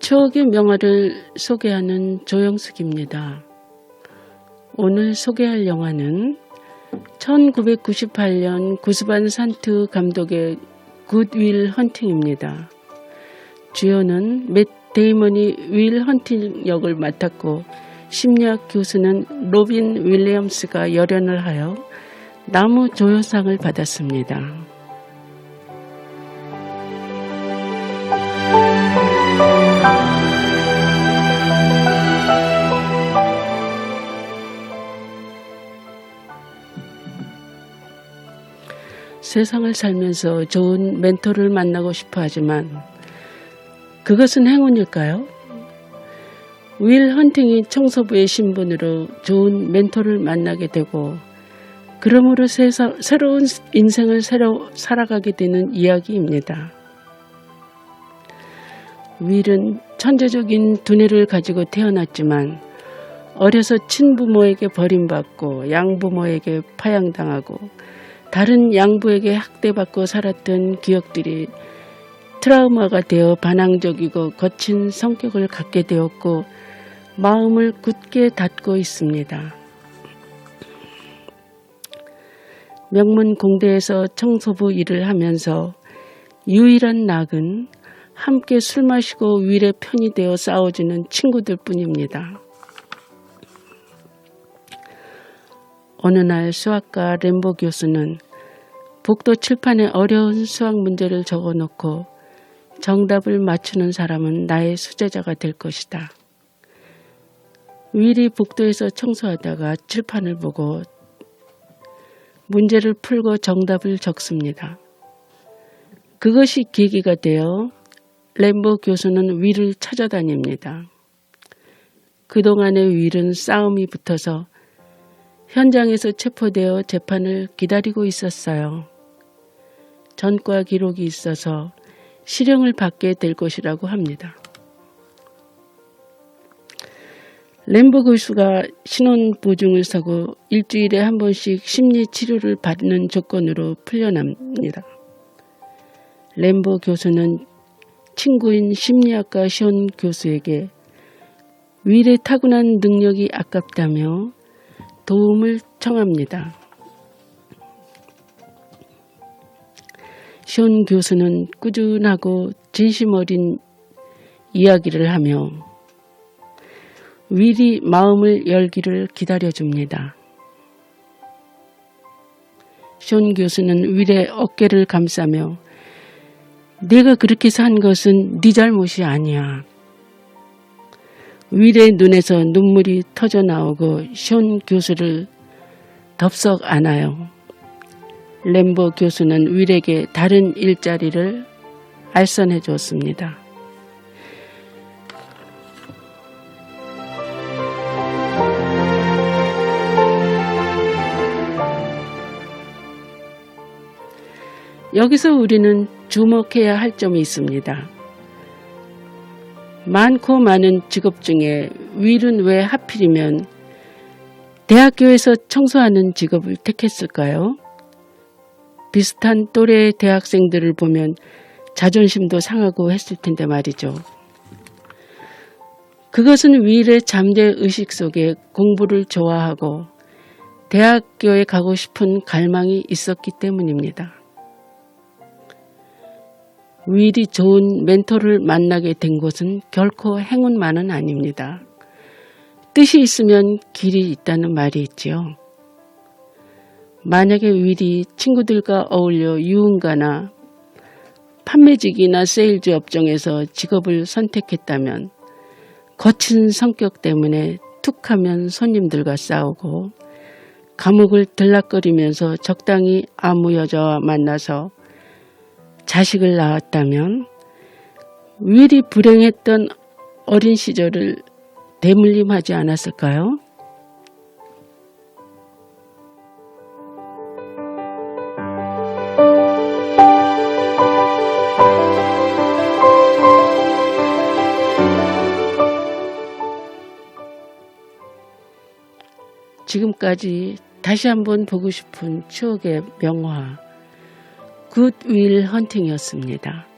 추억의 명화를 소개하는 조영숙입니다. 오늘 소개할 영화는 1998년 구스반 산트 감독의 굿윌 헌팅입니다. 주연은 맷 데이먼이 윌 헌팅 역을 맡았고 심리학 교수는 로빈 윌리엄스가 열연을 하여 나무 조연상을 받았습니다. 세상을 살면서 좋은 멘토를 만나고 싶어 하지만 그것은 행운일까요? 윌 헌팅이 청소부의 신분으로 좋은 멘토를 만나게 되고 그러므로 세상, 새로운 인생을 새로 살아가게 되는 이야기입니다. 윌은 천재적인 두뇌를 가지고 태어났지만 어려서 친부모에게 버림받고 양부모에게 파양당하고 다른 양부에게 학대받고 살았던 기억들이 트라우마가 되어 반항적이고 거친 성격을 갖게 되었고 마음을 굳게 닫고 있습니다. 명문 공대에서 청소부 일을 하면서 유일한 낙은 함께 술 마시고 윌의 편이 되어 싸워주는 친구들 뿐입니다. 어느 날 수학가 램보 교수는 복도 칠판에 어려운 수학 문제를 적어놓고 정답을 맞추는 사람은 나의 수제자가 될 것이다. 윌이 복도에서 청소하다가 칠판을 보고 문제를 풀고 정답을 적습니다. 그것이 계기가 되어 램보 교수는 윌을 찾아다닙니다. 그동안의 윌은 싸움이 붙어서 현장에서 체포되어 재판을 기다리고 있었어요. 전과 기록이 있어서 실형을 받게 될 것이라고 합니다. 램보 교수가 신원 보증을 서고 일주일에 한 번씩 심리 치료를 받는 조건으로 풀려납니다. 램보 교수는 친구인 심리학과 시온 교수에게 윌의 타고난 능력이 아깝다며 도움을 청합니다. 시온 교수는 꾸준하고 진심 어린 이야기를 하며 윌이 마음을 열기를 기다려줍니다. 시온 교수는 윌의 어깨를 감싸며 내가 그렇게 산 것은 네 잘못이 아니야. 윌의 눈에서 눈물이 터져 나오고 시온 교수를 덥석 안아요. 램보 교수는 윌에게 다른 일자리를 알선해 줬습니다. 여기서 우리는 주목해야 할 점이 있습니다. 많고 많은 직업 중에 윌은 왜 하필이면 대학교에서 청소하는 직업을 택했을까요? 비슷한 또래의 대학생들을 보면 자존심도 상하고 했을 텐데 말이죠. 그것은 윌의 잠재 의식 속에 공부를 좋아하고 대학교에 가고 싶은 갈망이 있었기 때문입니다. 윌이 좋은 멘토를 만나게 된 것은 결코 행운만은 아닙니다. 뜻이 있으면 길이 있다는 말이 있지요. 만약에 윌이 친구들과 어울려 유흥가나 판매직이나 세일즈 업종에서 직업을 선택했다면 거친 성격 때문에 툭 하면 손님들과 싸우고 감옥을 들락거리면서 적당히 아무 여자와 만나서 자식을 낳았다면 윌이 불행했던 어린 시절을 대물림하지 않았을까요? 지금까지 다시 한번 보고 싶은 추억의 명화 굿윌 헌팅이었습니다.